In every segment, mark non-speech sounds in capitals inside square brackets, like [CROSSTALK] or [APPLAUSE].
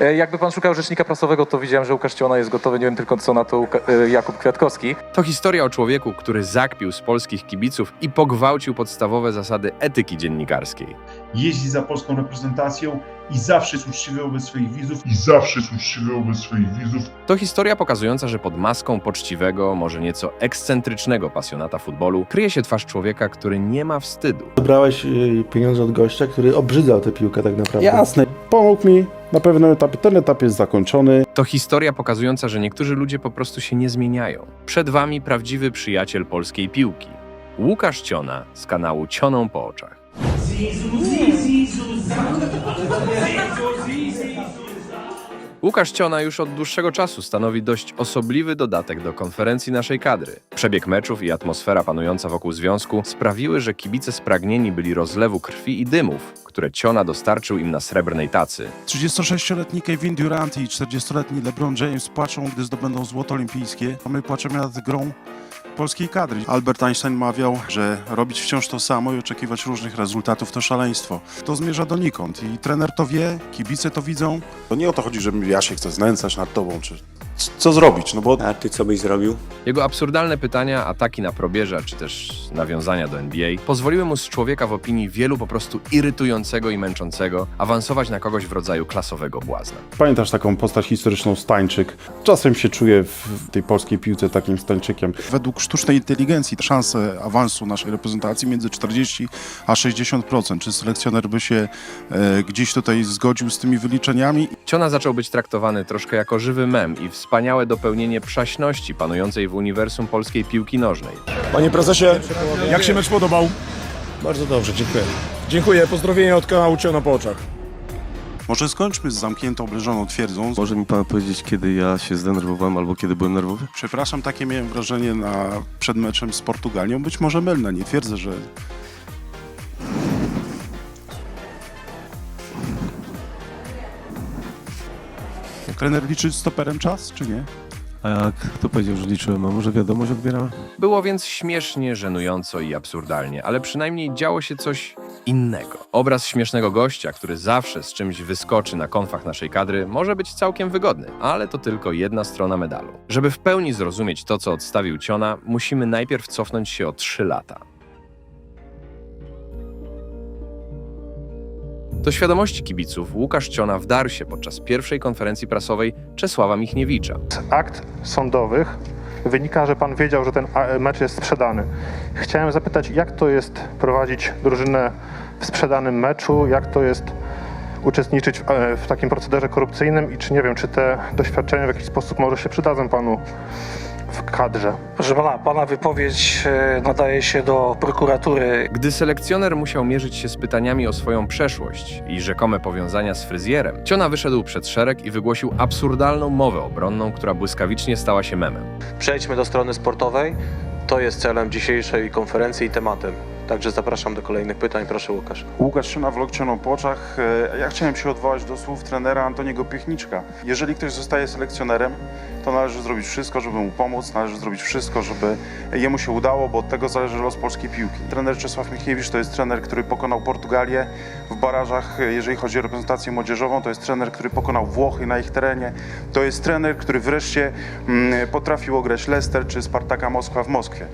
E, Jakby pan szukał rzecznika prasowego, to widziałem, że Łukasz Ciona jest gotowy. Nie wiem tylko, co na to Łuka- e, Jakub Kwiatkowski. To historia o człowieku, który zakpił z polskich kibiców i pogwałcił podstawowe zasady etyki dziennikarskiej. jeździ za polską reprezentacją i zawsze jest uczciwy wobec swoich widzów. i zawsze jest uczciwy wobec swoich widzów. To historia pokazująca, że pod maską poczciwego, może nieco ekscentrycznego pasjonata futbolu kryje się twarz człowieka, który nie ma wstydu. Brałeś y, pieniądze od gościa, który obrzydzał tę piłkę tak naprawdę. Jasne, pomógł mi na pewnym etapie. Ten etap jest zakończony. To historia pokazująca, że niektórzy ludzie po prostu się nie zmieniają. Przed wami prawdziwy przyjaciel polskiej piłki. Łukasz Ciona z kanału Cioną po oczach. Łukasz Ciona już od dłuższego czasu stanowi dość osobliwy dodatek do konferencji naszej kadry. Przebieg meczów i atmosfera panująca wokół związku sprawiły, że kibice spragnieni byli rozlewu krwi i dymów, które Ciona dostarczył im na srebrnej tacy. 36-letni Kevin Durant i 40-letni LeBron James płaczą, gdy zdobędą złoto olimpijskie, a my płaczemy nad grą polskiej kadry. Albert Einstein mawiał, że robić wciąż to samo i oczekiwać różnych rezultatów to szaleństwo. To zmierza donikąd i trener to wie, kibice to widzą. To nie o to chodzi, że ja się chcę znęcać nad tobą, czy co zrobić, no bo A ty co byś zrobił? Jego absurdalne pytania, ataki na probierza czy też nawiązania do NBA pozwoliły mu z człowieka w opinii wielu po prostu irytującego i męczącego awansować na kogoś w rodzaju klasowego błazna. Pamiętasz taką postać historyczną Stańczyk? Czasem się czuję w tej polskiej piłce takim Stańczykiem. według sztucznej inteligencji szanse awansu naszej reprezentacji między 40 a 60%. Czy selekcjoner by się e, gdzieś tutaj zgodził z tymi wyliczeniami? Ciona zaczął być traktowany troszkę jako żywy mem i wspaniałe dopełnienie przaśności panującej w uniwersum polskiej piłki nożnej. Panie prezesie, jak się mecz podobał? Bardzo dobrze, dziękuję. Dziękuję, pozdrowienia od kanału Ciona po oczach. Może skończmy z zamkniętą, obleżoną twierdzą. Może mi pan powiedzieć, kiedy ja się zdenerwowałem albo kiedy byłem nerwowy? Przepraszam, takie miałem wrażenie na, przed meczem z Portugalią. Być może mylne, nie twierdzę, że Trener liczy stoperem czas, czy nie? A jak kto powiedział, że liczyłem? A może wiadomość odbierałem? Było więc śmiesznie, żenująco i absurdalnie, ale przynajmniej działo się coś innego. Obraz śmiesznego gościa, który zawsze z czymś wyskoczy na konfach naszej kadry, może być całkiem wygodny, ale to tylko jedna strona medalu. Żeby w pełni zrozumieć to, co odstawił Ciona, musimy najpierw cofnąć się o 3 lata. Do świadomości kibiców Łukasz Ciona wdarł się podczas pierwszej konferencji prasowej Czesława Michniewicza. akt sądowych wynika, że pan wiedział, że ten mecz jest sprzedany. Chciałem zapytać, jak to jest prowadzić drużynę w sprzedanym meczu, jak to jest uczestniczyć w, e, takim procederze korupcyjnym i czy nie wiem, czy te doświadczenia w jakiś sposób może się przydadzą panu w kadrze. Proszę pana, pana wypowiedź e, nadaje się do prokuratury. Gdy selekcjoner musiał mierzyć się z pytaniami o swoją przeszłość i rzekome powiązania z fryzjerem, Ciona wyszedł przed szereg i wygłosił absurdalną mowę obronną, która błyskawicznie stała się memem. Przejdźmy do strony sportowej. To jest celem dzisiejszej konferencji i tematem. Także zapraszam do kolejnych pytań. Proszę Łukasz. Łukasz Szyna, vlog Cioną po oczach. E, Ja chciałem się odwołać do słów trenera Antoniego Piechniczka. Jeżeli ktoś zostaje selekcjonerem, to należy zrobić wszystko, żeby mu pomóc, należy zrobić wszystko, żeby jemu się udało, bo od tego zależy los polskiej piłki. Trener Czesław Michniewicz to jest trener, który pokonał Portugalię w barażach, e, jeżeli chodzi o reprezentację młodzieżową, to jest trener, który pokonał Włochy na ich terenie, to jest trener, który wreszcie mm, potrafił ograć Leicester czy Spartaka Moskwa w Moskwie.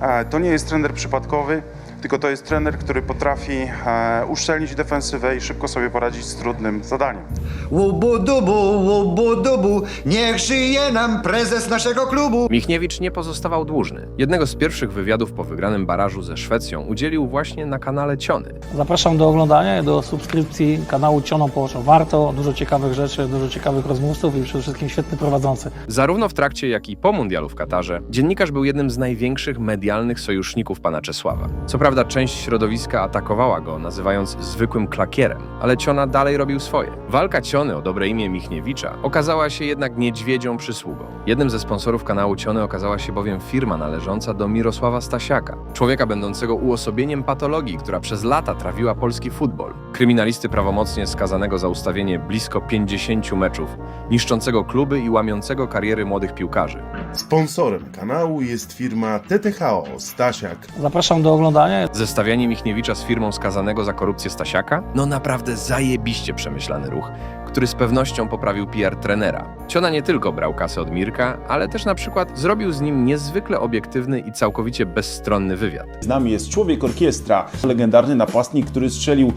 E, To nie jest trener przypadkowy, tylko to jest trener, który potrafi e, uszczelnić defensywę i szybko sobie poradzić z trudnym zadaniem. Łubu-dubu, łubu-dubu, niech żyje nam prezes naszego klubu. Michniewicz nie pozostawał dłużny. Jednego z pierwszych wywiadów po wygranym barażu ze Szwecją udzielił właśnie na kanale Ciony. Zapraszam do oglądania i do subskrypcji kanału Cioną po oczach. Warto, dużo ciekawych rzeczy, dużo ciekawych rozmówców i przede wszystkim świetny prowadzący. Zarówno w trakcie, jak i po mundialu w Katarze, dziennikarz był jednym z największych medialnych sojuszników pana Czesława. Co prawda część środowiska atakowała go, nazywając zwykłym klakierem, ale Ciona dalej robił swoje. Walka Ciony o dobre imię Michniewicza okazała się jednak niedźwiedzią przysługą. Jednym ze sponsorów kanału Ciony okazała się bowiem firma należąca do Mirosława Stasiaka, człowieka będącego uosobieniem patologii, która przez lata trawiła polski futbol. Kryminalisty prawomocnie skazanego za ustawienie blisko 50 meczów, niszczącego kluby i łamiącego kariery młodych piłkarzy. Sponsorem kanału jest firma TTHO Stasiak. Zapraszam do oglądania. Zestawianie Michniewicza z firmą skazanego za korupcję Stasiaka? No naprawdę zajebiście przemyślany ruch, który z pewnością poprawił PR trenera. Ciona nie tylko brał kasę od Mirka, ale też na przykład zrobił z nim niezwykle obiektywny i całkowicie bezstronny wywiad. Z nami jest człowiek orkiestra, legendarny napastnik, który strzelił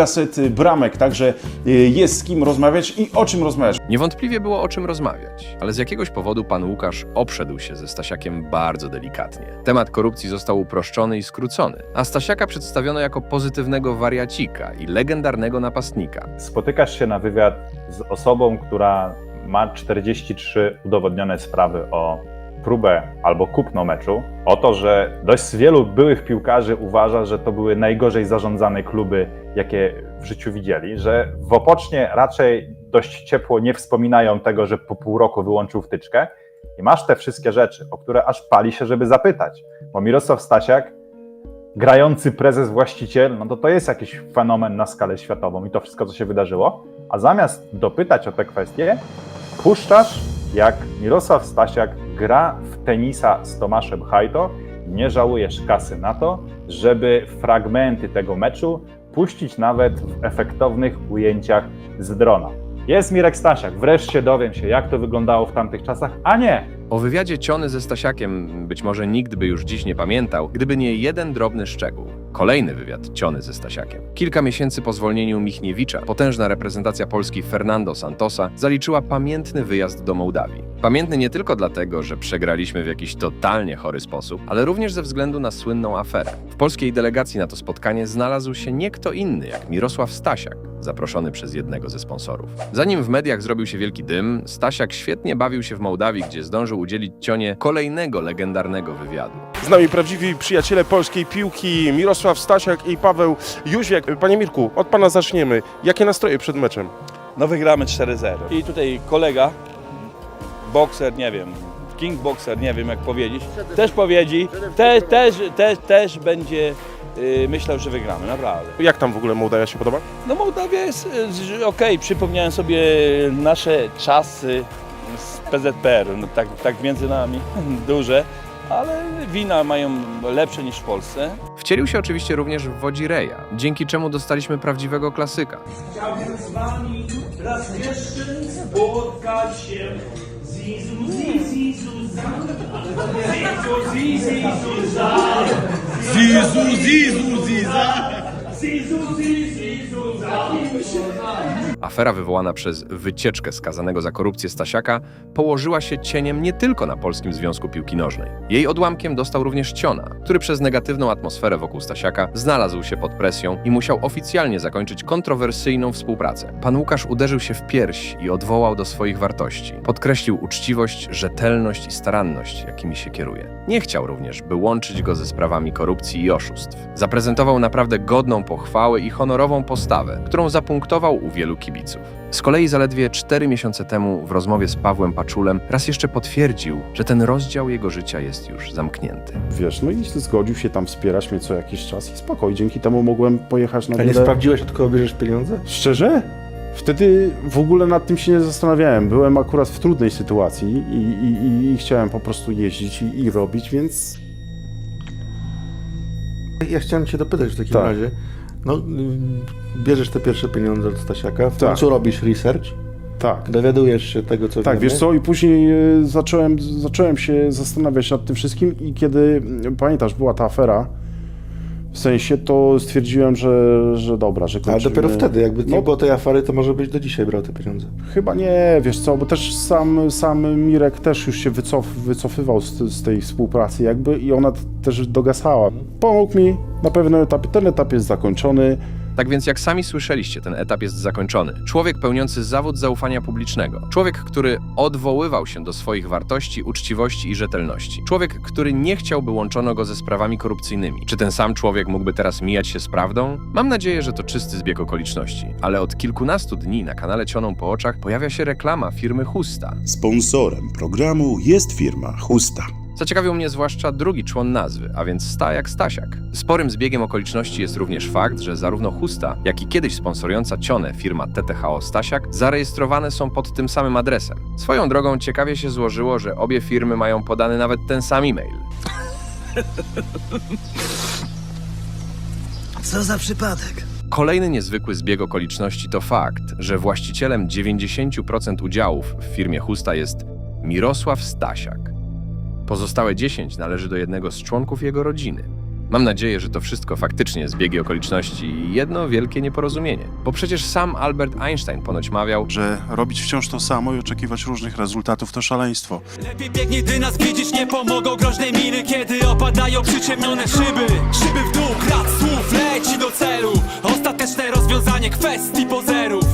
kilkaset bramek, także y, jest z kim rozmawiać i o czym rozmawiać. Niewątpliwie było o czym rozmawiać, ale z jakiegoś powodu pan Łukasz obszedł się ze Stasiakiem bardzo delikatnie. Temat korupcji został uproszczony i skrócony, a Stasiaka przedstawiono jako pozytywnego wariacika i legendarnego napastnika. Spotykasz się na wywiad z osobą, która ma 43 udowodnione sprawy o próbę albo kupno meczu, o to, że dość wielu byłych piłkarzy uważa, że to były najgorzej zarządzane kluby, jakie w życiu widzieli, że w Opocznie raczej dość ciepło nie wspominają tego, że po pół roku wyłączył wtyczkę i masz te wszystkie rzeczy, o które aż pali się, żeby zapytać, bo Mirosław Stasiak grający prezes, właściciel, no to to jest jakiś fenomen na skalę światową i to wszystko, co się wydarzyło. A zamiast dopytać o te kwestie, puszczasz, jak Mirosław Stasiak gra w tenisa z Tomaszem Hajto nie żałujesz kasy na to, żeby fragmenty tego meczu puścić nawet w efektownych ujęciach z drona. Jest Mirek Stasiak, wreszcie dowiem się, jak to wyglądało w tamtych czasach, a nie, O wywiadzie Ciony ze Stasiakiem być może nikt by już dziś nie pamiętał, gdyby nie jeden drobny szczegół. Kolejny wywiad Ciony ze Stasiakiem. Kilka miesięcy po zwolnieniu Michniewicza, potężna reprezentacja Polski Fernando Santosa zaliczyła pamiętny wyjazd do Mołdawii. Pamiętny nie tylko dlatego, że przegraliśmy w jakiś totalnie chory sposób, ale również ze względu na słynną aferę. W polskiej delegacji na to spotkanie znalazł się nie kto inny jak Mirosław Stasiak, zaproszony przez jednego ze sponsorów. Zanim w mediach zrobił się wielki dym, Stasiak świetnie bawił się w Mołdawii, gdzie zdążył udzielić Cionie kolejnego legendarnego wywiadu. Z nami prawdziwi przyjaciele polskiej piłki Mirosław Stasiak i Paweł Jóźwiak. Panie Mirku, od pana zaczniemy. Jakie nastroje przed meczem? No wygramy 4-0. I tutaj kolega, bokser, nie wiem, king boxer, nie wiem jak powiedzieć, też powiedzi, te, też, też, też będzie y, myślał, że wygramy, naprawdę. Jak tam w ogóle Mołdawia się podoba? No Mołdawia jest y, okej, przypomniałem sobie nasze czasy z PZPR, no, tak, tak między nami, duże, ale wina mają lepsze niż w Polsce. Wcielił się oczywiście również w Wodzireja, dzięki czemu dostaliśmy prawdziwego klasyka. Chciałbym z wami raz jeszcze spotkać się. Zizu, zizu, zuzan. Zizu, zizu, zuzan. Zizu, zizu, zizan. Afera wywołana przez wycieczkę skazanego za korupcję Stasiaka położyła się cieniem nie tylko na Polskim Związku Piłki Nożnej. Jej odłamkiem dostał również Ciona, który przez negatywną atmosferę wokół Stasiaka znalazł się pod presją i musiał oficjalnie zakończyć kontrowersyjną współpracę. Pan Łukasz uderzył się w pierś i odwołał do swoich wartości. Podkreślił uczciwość, rzetelność i staranność, jakimi się kieruje. Nie chciał również, by łączyć go ze sprawami korupcji i oszustw. Zaprezentował naprawdę godną pochwały i honorową postawę, którą zapunktował u wielu kibiców. Z kolei zaledwie cztery miesiące temu w rozmowie z Pawłem Paczulem raz jeszcze potwierdził, że ten rozdział jego życia jest już zamknięty. Wiesz, no i zgodził się tam wspierać mnie co jakiś czas i spokoj, dzięki temu mogłem pojechać na A nie sprawdziłeś, od kogo bierzesz pieniądze? Szczerze? Wtedy w ogóle nad tym się nie zastanawiałem. Byłem akurat w trudnej sytuacji i, i, i, i chciałem po prostu jeździć i, i robić, więc Ja chciałem cię dopytać w takim Tak. razie. No, bierzesz te pierwsze pieniądze od Stasiaka, w Tak. końcu robisz research, tak. dowiadujesz się tego, co Tak, wiemy. wiesz co, i później e, zacząłem, zacząłem się zastanawiać nad tym wszystkim i kiedy, mm, pamiętasz, była ta afera, w sensie to stwierdziłem, że, że dobra, że Ale kończymy. dopiero wtedy, jakby nie No, było tej afery, to może być do dzisiaj brał te pieniądze. Chyba nie, wiesz co, bo też sam, sam Mirek też już się wycof, wycofywał z, z tej współpracy jakby i ona też dogasała. Pomógł mi na pewnym etapie, ten etap jest zakończony. Tak więc, jak sami słyszeliście, ten etap jest zakończony. Człowiek pełniący zawód zaufania publicznego. Człowiek, który odwoływał się do swoich wartości, uczciwości i rzetelności. Człowiek, który nie chciałby łączono go ze sprawami korupcyjnymi. Czy ten sam człowiek mógłby teraz mijać się z prawdą? Mam nadzieję, że to czysty zbieg okoliczności. Ale od kilkunastu dni na kanale Cioną po oczach pojawia się reklama firmy Husta. Sponsorem programu jest firma Husta. Zaciekawił mnie zwłaszcza drugi człon nazwy, a więc Sta jak Stasiak. Sporym zbiegiem okoliczności jest również fakt, że zarówno Husta, jak i kiedyś sponsorująca Cionę firma TTHO Stasiak zarejestrowane są pod tym samym adresem. Swoją drogą ciekawie się złożyło, że obie firmy mają podany nawet ten sam e-mail. [LAUGHS] Co za przypadek. Kolejny niezwykły zbieg okoliczności to fakt, że właścicielem 90% udziałów w firmie Chusta jest Mirosław Stasiak. Pozostałe 10 należy do jednego z członków jego rodziny. Mam nadzieję, że to wszystko faktycznie zbiegi okoliczności i jedno wielkie nieporozumienie. Bo przecież sam Albert Einstein ponoć mawiał, że robić wciąż to samo i oczekiwać różnych rezultatów to szaleństwo. Lepiej biegnie, gdy nas widzisz, nie pomogą groźne miny Kiedy opadają przyciemnione szyby Szyby w dół, krat słów leci do celu Ostateczne rozwiązanie kwestii pozerów